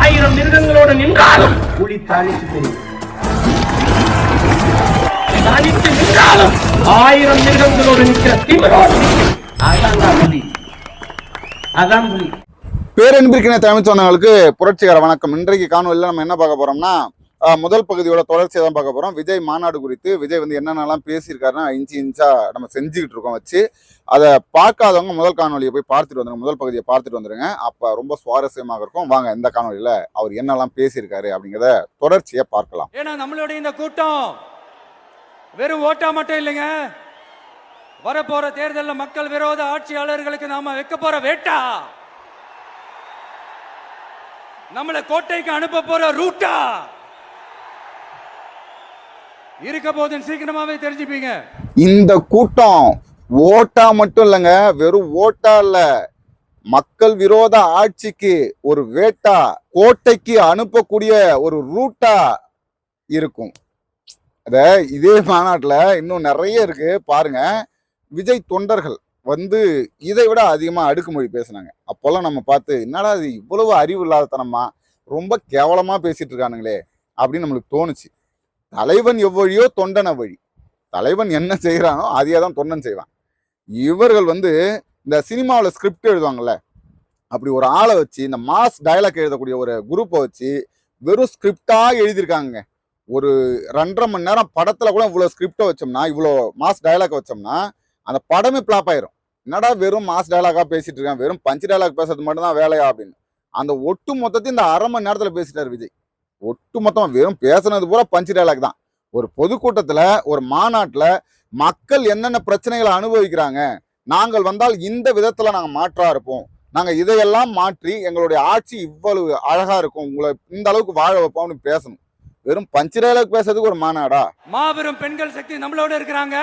ஆயிரம் மிருகங்களோடு நின்றாலும் புலி தனித்து தெரியும் தனித்து நின்றாலும் ஆயிரம் மிருகங்களோடு நிற்கிற திமிரோடு நிற்கும். அதான் புலி. அதான் புலி. பேரன்பிற்கின தமிழ் சொந்தங்களுக்கு புரட்சிகர வணக்கம். இன்றைக்கு காணொலியில் நம்ம என்ன பார்க்க போறோம்னா முதல் பகுதியோட தொடர்ச்சியை தான் பார்க்க போகிறோம் விஜய் மாநாடு குறித்து விஜய் வந்து என்னென்னலாம் பேசியிருக்காருன்னா இன்ச்சு இன்ச்சாக நம்ம செஞ்சுக்கிட்டு இருக்கோம் வச்சு அதை பார்க்காதவங்க முதல் காணொலியை போய் பார்த்துட்டு வந்துருங்க. முதல் பகுதியை பார்த்துட்டு வந்துருங்க. அப்போ ரொம்ப சுவாரஸ்யமாக இருக்கும். வாங்க இந்த காணொலியில் அவர் என்னெல்லாம் பேசியிருக்காரு அப்படிங்கிறத தொடர்ச்சியை பார்க்கலாம். ஏன்னா நம்மளுடைய இந்த கூட்டம் வெறும் ஓட்டா மட்டும் இல்லைங்க. வரப்போற தேர்தலில் மக்கள் விரோத ஆட்சியாளர்களுக்கு நாம வைக்க போற வேட்டா. நம்மளை கோட்டைக்கு அனுப்ப போற ரூட்டா. இருக்க போதுன்னு சீக்கிரமாவே தெரிஞ்சுப்பீங்க. இந்த கூட்டம் ஓட்டா மட்டும் இல்லைங்க வெறும் ஓட்டா இல்ல. மக்கள் விரோத ஆட்சிக்கு ஒரு வேட்டா கோட்டைக்கு அனுப்பக்கூடிய ஒரு ரூட்டா இருக்கும். அத இதே மாநாட்டில் இன்னும் நிறைய இருக்கு. பாருங்க விஜய் தொண்டர்கள் வந்து இதை விட அதிகமாக அடுக்குமொழி பேசுனாங்க. அப்போல்லாம் நம்ம பார்த்து என்னடா இது இவ்வளவு அறிவு இல்லாதத்தனமா? ரொம்ப கேவலமாக பேசிட்டு இருக்கானுங்களே அப்படின்னு நம்மளுக்கு தோணுச்சு. தலைவன் எவ்வழியோ தொண்டன வழி. தலைவன் என்ன செய்கிறானோ அதையே தான் தொண்டன் செய்வான். இவர்கள் வந்து இந்த சினிமாவில் ஸ்கிரிப்ட் எழுதுவாங்கல்ல அப்படி ஒரு ஆளை வச்சு இந்த மாஸ் டயலாக் எழுதக்கூடிய ஒரு குரூப்பை வச்சு வெறும் ஸ்கிரிப்டாக எழுதியிருக்காங்க ஒரு ரெண்டரை மணி நேரம் படத்தில் கூட இவ்வளோ ஸ்கிரிப்டை வச்சோம்னா இவ்வளோ மாஸ் டயலாக் வச்சோம்னா அந்த படமே ஃப்ளாப் ஆயிரும். என்னடா வெறும் மாஸ் டயலாக்காக பேசிட்டு இருக்கான் வெறும் பஞ்சு டயலாக் பேசுறது மட்டும்தான் வேலையா அப்படின்னு. அந்த ஒட்டு மொத்தத்தையும் இந்த அரை மணி நேரத்தில் பேசிட்டார் விஜய். ஒட்டு மொத்தம் வெறும் பேசுனது பூரா பஞ்சு டயலாக் தான். ஒரு பொதுக்கூட்டத்தில் ஒரு மாநாட்டில் மக்கள் என்னென்ன பிரச்சனைகளை அனுபவிக்கிறாங்க நாங்கள் வந்தால் இந்த விதத்தில் நாங்கள் மாற்றாக இருப்போம். நாங்கள் இதையெல்லாம் மாற்றி எங்களுடைய ஆட்சி இவ்வளவு அழகாக இருக்கும் உங்களை இந்த அளவுக்கு வாழ வைப்போம்னு பேசணும். வெறும் பஞ்சு டயலாக் பேசுறதுக்கு ஒரு மாநாடா? மாபெரும் பெண்கள் சக்தி நம்மளோட இருக்கிறாங்க.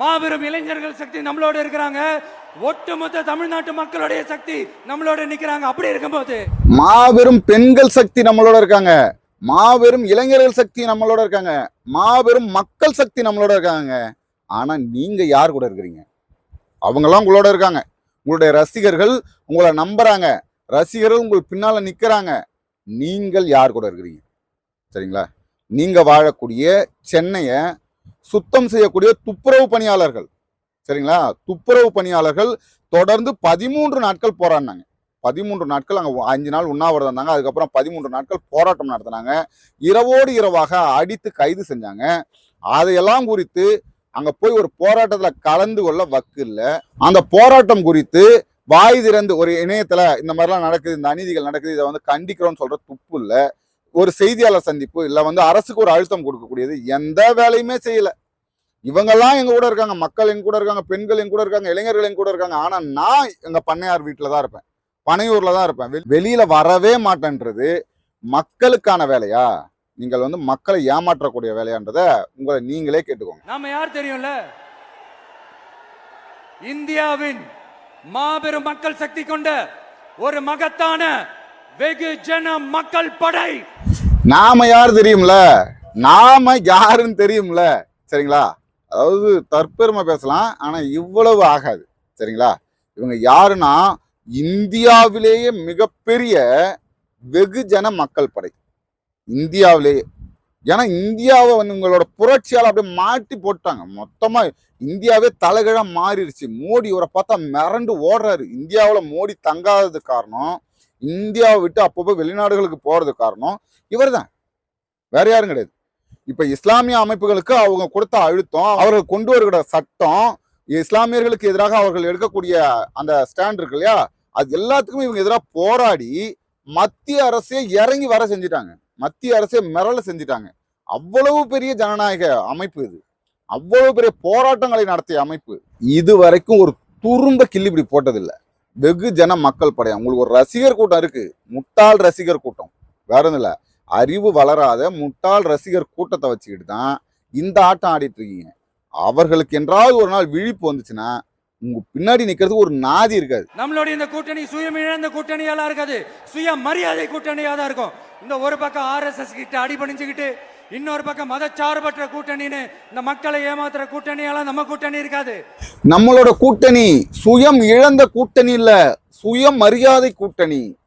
மாபெரும் இளைஞர்கள் சக்தி நம்மளோட இருக்கிறாங்க. ஒட்டுமொத்த தமிழ்நாட்டு மக்களுடைய சக்தி நம்மளோட நிக்கிறாங்க. அப்படி இருக்கும்போது மாபெரும் பெண்கள் சக்தி நம்மளோட இருக்காங்க. மாபெரும் இளைஞர்கள் சக்தி நம்மளோட இருக்காங்க. மாபெரும் மக்கள் சக்தி நம்மளோட இருக்காங்க. ஆனா நீங்க யார் கூட இருக்கிறீங்க? அவங்கெல்லாம் உங்களோட இருக்காங்க. உங்களுடைய ரசிகர்கள் உங்களை நம்புறாங்க. ரசிகர்கள் உங்களுக்கு பின்னால நிக்கிறாங்க. நீங்கள் யார் கூட இருக்கிறீங்க? சரிங்களா? நீங்க வாழக்கூடிய சென்னையை சுத்தம் செய்யக்கூடிய துப்புரவு பணியாளர்கள். சரிங்களா? துப்புரவு பணியாளர்கள் தொடர்ந்து பதிமூன்று நாட்கள் போராடினாங்க. பதிமூன்று நாட்கள் அங்கே அஞ்சு நாள் உண்ணாவிரதம் இருந்தாங்க. அதுக்கப்புறம் பதிமூன்று நாட்கள் போராட்டம் நடத்தினாங்க. இரவோடு இரவாக அடித்து கைது செஞ்சாங்க. அதையெல்லாம் குறித்து அங்கே போய் ஒரு போராட்டத்தில் கலந்து கொள்ள வக்கு இல்லை. அந்த போராட்டம் குறித்து வாய் திறந்து ஒரு இணையத்தில் இந்த மாதிரிலாம் நடக்குது இந்த அநீதிகள் நடக்குது இதை வந்து கண்டிக்கிறோம்னு சொல்கிற துப்பு இல்லை. ஒரு செய்தியாளர் சந்திப்பு இல்லை வந்து அரசுக்கு ஒரு அழுத்தம் கொடுக்கக்கூடியது எந்த வேலையுமே செய்யலை. இவங்கெல்லாம் எங்கள் கூட இருக்காங்க. மக்கள் எங்க கூட இருக்காங்க. பெண்கள் எங்க கூட இருக்காங்க. இளைஞர்கள் எங்க கூட இருக்காங்க. ஆனால் நான் எங்கள் பண்ணையார் வீட்டில் தான் இருப்பேன். பனையூரில் தான் இருப்பேன். வெளியில் வரவே மாட்டேன்றது மக்களுக்கான வேலையா? நீங்கள் வந்து மக்களை ஏமாற்றக்கூடிய வேலையான்றத உங்களை நீங்களே கேட்டுக்கோங்க. நாம யார் தெரியும்ல? இந்தியாவின் மாபெரும் மக்கள் சக்தி கொண்ட ஒரு மகத்தான வெகுஜன மக்கள் படை. நாம யார் தெரியும்ல? நாம யாருன்னு தெரியும்ல? சரிங்களா? அதாவது தற்பெருமை பேசலாம் ஆனா இவ்வளவு ஆகாது. சரிங்களா? இவங்க யாருன்னா இந்தியாவிலேயே மிகப்பெரிய வெகுஜன மக்கள் படை. இந்தியாவிலேயே. ஏன்னா இந்தியாவை வந்து உங்களோட புரட்சியால் அப்படியே மாட்டி போட்டாங்க. மொத்தமா இந்தியாவே தலைகீழா மாறிடுச்சு. மோடி இவரை பார்த்தா மிரண்டு ஓடுறாரு. இந்தியாவில் மோடி தங்காதது காரணம் இந்தியாவை விட்டு அப்பப்போ வெளிநாடுகளுக்கு போகிறது காரணம் இவர் தான் வேற யாரும் கிடையாது. இப்போ இஸ்லாமிய அமைப்புகளுக்கு அவங்க கொடுத்த அழுத்தம் அவர்கள் கொண்டு வருகிற சட்டம் இஸ்லாமியர்களுக்கு எதிராக அவர்கள் எடுக்கக்கூடிய அந்த ஸ்டாண்ட் இருக்கு இல்லையா? அது எல்லாத்துக்குமே இவங்க எதிராக போராடி மத்திய அரசே இறங்கி வர செஞ்சுட்டாங்க. மத்திய அரசே மிரள செஞ்சுட்டாங்க. அவ்வளவு பெரிய ஜனநாயக அமைப்பு இது. அவ்வளவு பெரிய போராட்டங்களை நடத்திய அமைப்பு. இது வரைக்கும் ஒரு துரும்ப கிள்ளி இப்படி போட்டதில்லை. வெகு ஜன மக்கள் படையம் உங்களுக்கு ஒரு ரசிகர் கூட்டம் இருக்கு. முட்டாள் ரசிகர் கூட்டம். வேற ஒன்றும் இல்லை. அறிவு வளராத முட்டாள் ரசிகர் கூட்டத்தை வச்சுக்கிட்டு தான் இந்த ஆட்டம் ஆடிட்டு இருக்கீங்க. அவர்களுக்கு என்றாவது ஒரு நாள் விழிப்பு வந்துச்சுன்னா உங்க பின்னாடி நிக்கிறதுக்கு ஒரு நாதி இருக்காது. நம்மளுடைய இந்த கூட்டணி சுயம் இழந்த கூட்டணியெல்லாம் இருக்காது. சுய மரியாதை கூட்டணியா தான் இருக்கும். இந்த ஒரு பக்கம் ஆர்எஸ்எஸ் கிட்ட அடிபணிஞ்சுக்கிட்டு இன்னொரு பக்கம் மதச்சார்பற்ற கூட்டணின்னு இந்த மக்களை ஏமாத்துற கூட்டணியெல்லாம் நம்ம கூட்டணி இருக்காது. நம்மளோட கூட்டணி சுயம் இழந்த கூட்டணி இல்ல சுய மரியாதை கூட்டணி.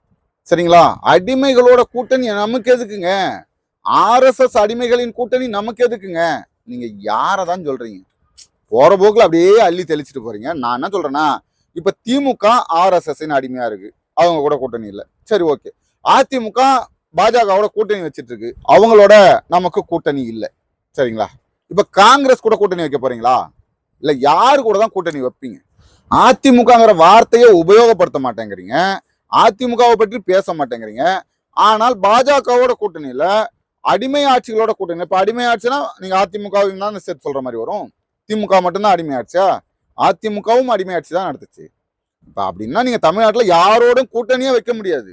சரிங்களா? அடிமைகளோட கூட்டணி நமக்கு எதுக்குங்க? ஆர்எஸ்எஸ் அடிமைகளின் கூட்டணி நமக்கு எதுக்குங்க? நீங்க யாரை தான் சொல்றீங்க? போற போக்குல அப்படியே அள்ளி தெளிச்சிட்டு போறீங்க. நான் என்ன சொல்றேன்னா இப்ப திமுக ஆர்எஸ்எஸ் அடிமையா இருக்கு. அவங்க கூட கூட்டணி இல்லை. சரி ஓகே. அதிமுக பாஜகவோட கூட்டணி வச்சுட்டு இருக்கு அவங்களோட நமக்கு கூட்டணி இல்லை. சரிங்களா? இப்ப காங்கிரஸ் கூட கூட்டணி வைக்க போறீங்களா? இல்ல யாரு கூட தான் கூட்டணி வைப்பீங்க? அதிமுகங்கிற வார்த்தையை உபயோகப்படுத்த மாட்டேங்கிறீங்க. அதிமுகவை பற்றி பேச மாட்டேங்கிறீங்க. ஆனால் பாஜகவோட கூட்டணியில அடிமை ஆட்சிகளோட கூட்டணி. இப்ப அடிமை ஆட்சினா நீங்க அதிமுகவும் தான் சேர்த்து சொல்ற மாதிரி வரும். திமுக மட்டும்தான் அடிமை ஆட்சியா? அதிமுகவும் அடிமை ஆட்சி தான் நடத்துச்சு இப்ப அப்படின்னா நீங்க தமிழ்நாட்டுல யாரோடும் கூட்டணியே வைக்க முடியாது.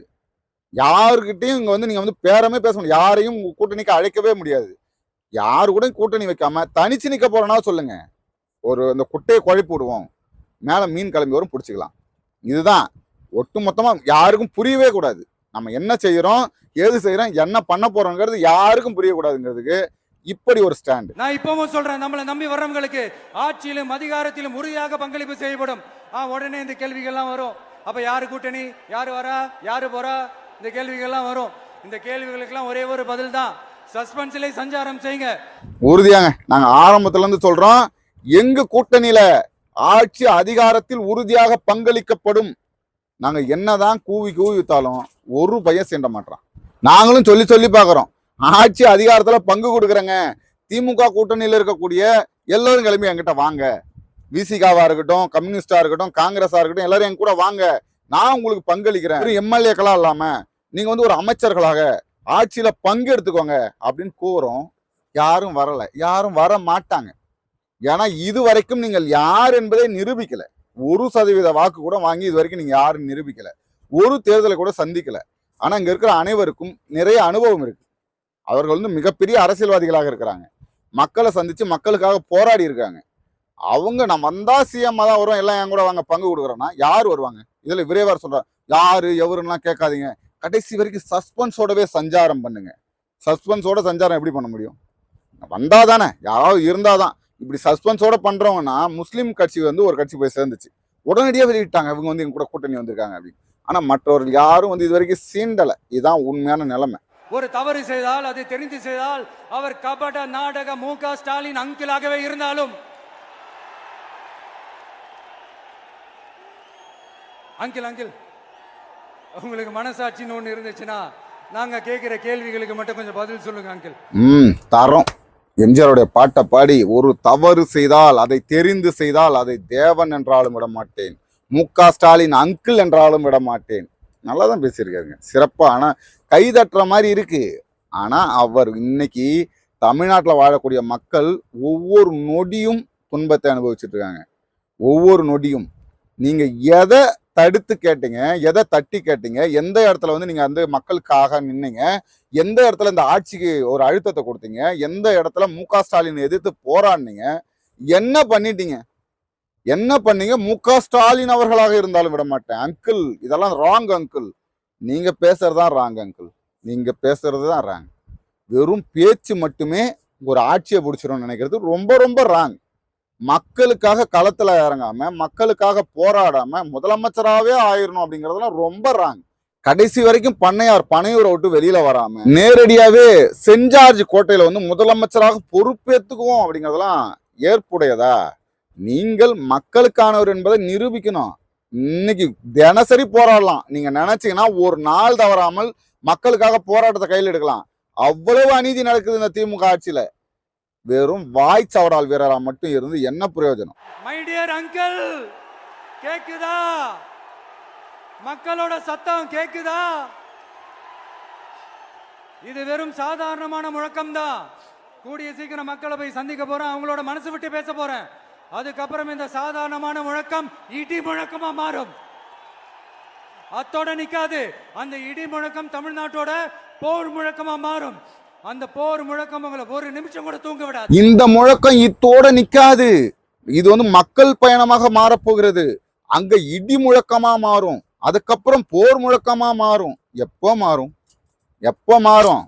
யாருக்கிட்டையும் இங்கே வந்து நீங்கள் வந்து பேரமே பேச முடியும் யாரையும் உங்கள் கூட்டணிக்கு அழைக்கவே முடியாது. யாரு கூட கூட்டணி வைக்காம தனிச்சு நிற்க போறேன்னா சொல்லுங்க. ஒரு இந்த குட்டையை குழப்பி விடுவோம். மேலே மீன் கிளம்பி வரும் பிடிச்சிக்கலாம். இதுதான். ஒட்டு மொத்தமாக யாருக்கும் புரியவே கூடாது. நம்ம என்ன செய்கிறோம் ஏது செய்கிறோம் என்ன பண்ண போறோங்கிறது யாருக்கும் புரியக்கூடாதுங்கிறதுக்கு இப்படி ஒரு ஸ்டாண்டு. நான் இப்பவும் சொல்றேன் நம்மளை நம்பி வர்றவங்களுக்கு ஆட்சியிலும் அதிகாரத்திலும் உறுதியாக பங்களிப்பு செய்யப்படும். உடனே இந்த கேள்விகள்லாம் வரும். அப்ப யாரு கூட்டணி? யாரு வரா? யாரு போறா? இந்த கேள்விகள்லாம் வரும். இந்த கேள்விகளுக்கெல்லாம் ஒரே ஒரு பதில் தான் சஸ்பென்ஸ்ல சஞ்சாரம் செய்யுங்க. உறுதியாங்க. நாங்க ஆரம்பத்துல இருந்து சொல்றோம். எங்க கூட்டணியில ஆட்சி அதிகாரத்தில் உறுதியாக பங்களிக்கப்படும்? நாங்க என்னதான் கூவி கூவி வித்தாலும் ஒரு பையன் சீண்ட மாட்டோம் நாங்களும் சொல்லி சொல்லி பார்க்குறோம். ஆட்சி அதிகாரத்தில் பங்கு கொடுக்குறேங்க. திமுக கூட்டணியில் இருக்கக்கூடிய எல்லோரும் கிளம்பி என்கிட்ட வாங்க. விசிகாவாக இருக்கட்டும் கம்யூனிஸ்டாக இருக்கட்டும் காங்கிரஸாக இருக்கட்டும் எல்லாரும் என் கூட வாங்க. நான் உங்களுக்கு பங்களிக்கிறேன். எம்எல்ஏக்களாக இல்லாமல் நீங்கள் வந்து ஒரு அமைச்சர்களாக ஆட்சியில் பங்கெடுத்துக்கோங்க அப்படின்னு கூறும் யாரும் வரலை. யாரும் வர மாட்டாங்க. ஏன்னா இது வரைக்கும் நீங்கள் யார் என்பதை நிரூபிக்கலை. ஒரு சதவீத வாக்கு கூட வாங்கி இது வரைக்கும் நீங்கள் யாரும் நிரூபிக்கலை. ஒரு தேர்தலை கூட சந்திக்கலை. ஆனால் இங்கே இருக்கிற அனைவருக்கும் நிறைய அனுபவம் இருக்குது அவர்கள் வந்து மிகப்பெரிய அரசியல்வாதிகளாக இருக்கிறாங்க. மக்களை சந்தித்து மக்களுக்காக போராடி இருக்காங்க. அவங்க நான் வந்தால் சிஎம் தான் வரும். எல்லாம் என் கூட வாங்க பங்கு கொடுக்குறோன்னா யார் வருவாங்க? இதில் விரைவார் சொல்றார் யார் எவருன்னா கேட்காதீங்க. கடைசி வரைக்கும் சஸ்பென்ஸோடவே சஞ்சாரம் பண்ணுங்க. சஸ்பென்ஸோட சஞ்சாரம் எப்படி பண்ண முடியும்? வந்தால் தானே யாராவது இருந்தாதான். இப்படி சஸ்பென்ஸோட பண்ணுறவங்கன்னா முஸ்லீம் கட்சி வந்து ஒரு கட்சி போய் சேர்ந்துச்சு. உடனடியாக வெளியிட்டாங்க. இவங்க வந்து எங்க கூட கூட்டணி வந்திருக்காங்க அப்படின்னு. ஆனால் மற்றவர்கள் யாரும் வந்து இது வரைக்கும் சீண்டலை. இதுதான் உண்மையான நிலைமை. ஒரு தவறு செய்தால் அதை தெரிந்து செய்தால் அவர் கபட நாடக மு க ஸ்டாலின் அங்கிளாகவே இருந்தாலும் அங்கிள் அங்கிள். உங்களுக்கு மனசாட்சின்னு ஒன்று இருந்துச்சுன்னா நாங்க கேட்கிற கேள்விகளுக்கு மட்டும் கொஞ்சம் பதில் சொல்லுங்க அங்கிள் ம் தரோம். எம்ஜிஆருடைய பாட்டை பாடி ஒரு தவறு செய்தால் அதை தெரிந்து செய்தால் அதை தேவன் என்றாலும் விட மாட்டேன். மு க ஸ்டாலின் அங்கிள் என்றாலும் விட மாட்டேன். நல்லா தான் பேசியிருக்காருங்க. சிறப்பாக ஆனால் கைதட்டுற மாதிரி இருக்கு. ஆனால் அவர் இன்னைக்கு தமிழ்நாட்டில் வாழக்கூடிய மக்கள் ஒவ்வொரு நொடியும் துன்பத்தை அனுபவிச்சுட்டு இருக்காங்க. ஒவ்வொரு நொடியும். நீங்கள் எதை தடுத்து கேட்டீங்க எதை தட்டி கேட்டீங்க எந்த இடத்துல வந்து நீங்கள் வந்து மக்களுக்காக நின்னீங்க எந்த இடத்துல இந்த ஆட்சிக்கு ஒரு அழுத்தத்தை கொடுத்தீங்க எந்த இடத்துல மு ஸ்டாலின் எதிர்த்து போராடினீங்க என்ன பண்ணிட்டீங்க? என்ன பண்ணீங்க? மு ஸ்டாலின் அவர்களாக இருந்தாலும் விட மாட்டேன். அங்கிள் இதெல்லாம் ராங் அங்கிள் பேசுகிறது தான் ராங் அங்கிள் நீங்கள் பேசுறது தான் ராங் வெறும் பேச்சு மட்டுமே ஒரு ஆட்சியை பிடிச்சிரும்னு நினைக்கிறது ரொம்ப ரொம்ப ராங் மக்களுக்காக களத்தில் இறங்காம மக்களுக்காக போராடாம முதலமைச்சராகவே ஆயிரணும் அப்படிங்கிறதெல்லாம் ரொம்ப ராங் கடைசி வரைக்கும் பண்ணையார் பனையூரை விட்டு வெளியில வராம நேரடியாவே செஞ்சார்ஜ் கோட்டையில வந்து முதலமைச்சராக பொறுப்பேற்றுக்குவோம் அப்படிங்கிறதெல்லாம் ஏற்புடையதா? நீங்கள் மக்களுக்கானவர் என்பதை நிரூபிக்கணும். இன்னைக்கு தினசரி போராடலாம். நீங்க நினைச்சீங்கன்னா ஒரு நாள் தவறாமல் மக்களுக்காக போராட்டத்தை கையில் எடுக்கலாம். அவ்வளவு அநீதி நடக்குது இந்த திமுக ஆட்சியில. வெறும் வாய் சவடால் வீரரா மட்டும் இருந்து என்ன பிரயோஜனம்? மை டியர் அங்கிள் கேக்குதா? மக்களோட சத்தம் கேக்குதா? இது வெறும் சாதாரணமான முழக்கம் தான் கூடிய சீக்கிரம் மக்களை போய் சந்திக்க போறேன். அவங்களோட மனசு விட்டு பேச போறேன். அதுக்கப்புறம் இந்த சாதாரணமான முழக்கம் இடி முழக்கமா மாறும். அத்தோட நிக்காது. அந்த இடி முழக்கம் தமிழ்நாட்டோட போர் முழக்கமா மாறும். அந்த போர் முழக்கம் உங்களை ஒரு நிமிஷம் கூட தூங்க விடாது. இந்த முழக்கம் இத்தோட நிக்காது. இது வந்து மக்கள் பயணமாக மாறப்போகிறது. அங்க இடி முழக்கமா மாறும். அதுக்கப்புறம் போர் முழக்கமா மாறும். எப்போ மாறும்? எப்போ மாறும்?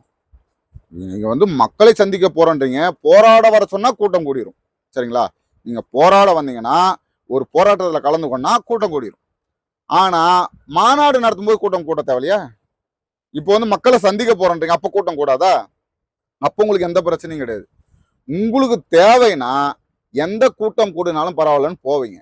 நீங்க வந்து மக்களை சந்திக்க போறன்றீங்க. போராட வர சொன்னா கூட்டம் கூடிரும். சரிங்களா? நீங்க போராட வந்தீங்கன்னா ஒரு போராட்டத்தில் கலந்து கொண்டா கூட்டம் கூடிரும். ஆனா மாநாடு நடத்தும்போது கூட்டம் கூட்ட தேவையா இப்போ வந்து மக்களை சந்திக்க போறேன்றீங்க அப்ப கூட்டம் கூடாதா? அப்போ உங்களுக்கு எந்த பிரச்சனையும் கிடையாது. உங்களுக்கு தேவைன்னா எந்த கூட்டம் கூடினாலும் பரவாயில்லன்னு போவீங்க.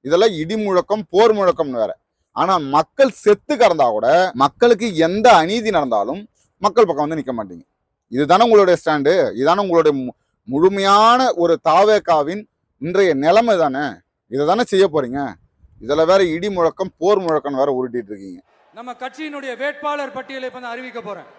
இதெல்லாம் இடி முழக்கம் போர் முழக்கம்னு வேற. ஆனால் மக்கள் செத்து கிடந்தா கூட மக்களுக்கு எந்த அநீதி நடந்தாலும் மக்கள் பக்கம் வந்து நிற்க மாட்டீங்க. இதுதானே உங்களுடைய ஸ்டாண்டு? இதுதானே உங்களுடைய மு- முழுமையான ஒரு தாவேக்காவின் இன்றைய நிலைமை தானே? இதை தானே செய்ய போறீங்க? இதில் வேற இடி முழக்கம் போர் முழக்கம் வேற உருட்டிட்டு இருக்கீங்க. நம்ம கட்சியினுடைய வேட்பாளர் பட்டியலை அறிவிக்க போறேன்.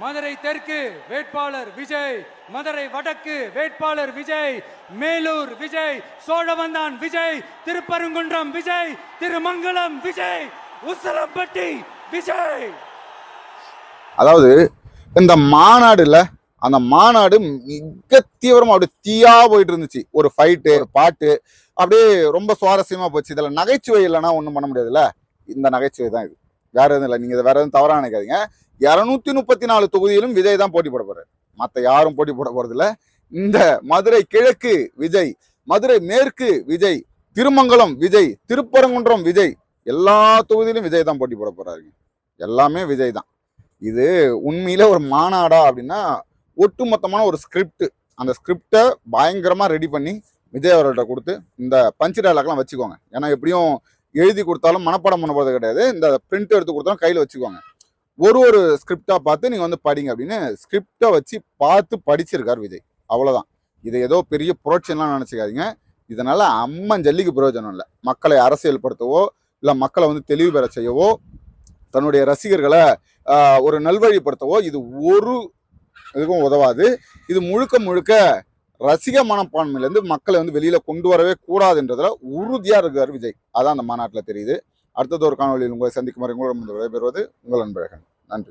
மதுரை தெற்கு வேட்பாளர் விஜய் மதுரை வடக்கு வேட்பாளர் விஜய் மேலூர் விஜய் சோழவந்தான் விஜய் திருப்பரங்குன்றம் விஜய் திருமங்கலம் விஜய் உசலம்பட்டி விஜய். அதாவது இந்த மாநாடுல அந்த மாநாடு மிக தீவிரமா அப்படியே தீயா போயிட்டு இருந்துச்சு ஒரு ஃபைட்டு ஒரு பாட்டு அப்படியே ரொம்ப சுவாரஸ்யமா போச்சு. இதுல நகைச்சுவை இல்லைன்னா ஒண்ணும் பண்ண முடியாதுல்ல? இந்த நகைச்சுவை தான் இது. வேற எதுவும் இல்லை. நீங்கள் இதை வேற எதுவும் தவறா நினைக்காதீங்க. இரநூத்தி முப்பத்தி நாலு தொகுதியிலும் விஜய் தான் போட்டி போட போறாரு. மற்ற யாரும் போட்டி போட போறது இந்த மதுரை கிழக்கு விஜய் மதுரை மேற்கு விஜய் திருமங்கலம் விஜய் திருப்பரங்குன்றம் விஜய் எல்லா தொகுதியிலும் விஜய் தான் போட்டி போட போறாருங்க. எல்லாமே விஜய் தான். இது உண்மையில ஒரு மாநாடா அப்படின்னா ஒட்டுமொத்தமான ஒரு ஸ்கிரிப்ட். அந்த ஸ்கிரிப்டை பயங்கரமா ரெடி பண்ணி விஜய் அவர்கள்ட்ட கொடுத்து இந்த பஞ்சு டயலாக்லாம் வச்சுக்கோங்க. ஏன்னா எப்படியும் எழுதி கொடுத்தாலும் மனப்பாடம் பண்ண போகிறது கிடையாது. இந்த பிரிண்ட் எடுத்து கொடுத்தாலும் கையில் வச்சுக்கோங்க ஒரு ஒரு ஸ்கிரிப்டாக பார்த்து நீங்கள் வந்து படிங்க அப்படின்னு ஸ்கிரிப்டை வச்சு பார்த்து படிச்சிருக்கார் விஜய். அவ்வளோதான் இது ஏதோ பெரிய புரட்சிலாம் நினச்சிக்காதீங்க. இதனால் அம்மன் ஜல்லிக்கு பிரயோஜனம் இல்லை. மக்களை அரசியல்படுத்தவோ இல்லை மக்களை வந்து தெளிவு பெற செய்யவோ தன்னுடைய ரசிகர்களை ஒரு நல்வழிப்படுத்தவோ இது ஒரு இதுக்கும் உதவாது. இது முழுக்க முழுக்க ரசிக மனப்பான்மையிலேருந்து மக்களை வந்து வெளியில் கொண்டு வரவே கூடாதுன்றதில் உறுதியாக இருக்கார் விஜய். அதான் அந்த மாநாட்டில் தெரியுது. அடுத்தது ஒரு காணொலியில் உங்களை சந்திக்கும் வரை உங்களிடம் விடைபெறுவது உங்கள் அன்பழகன்.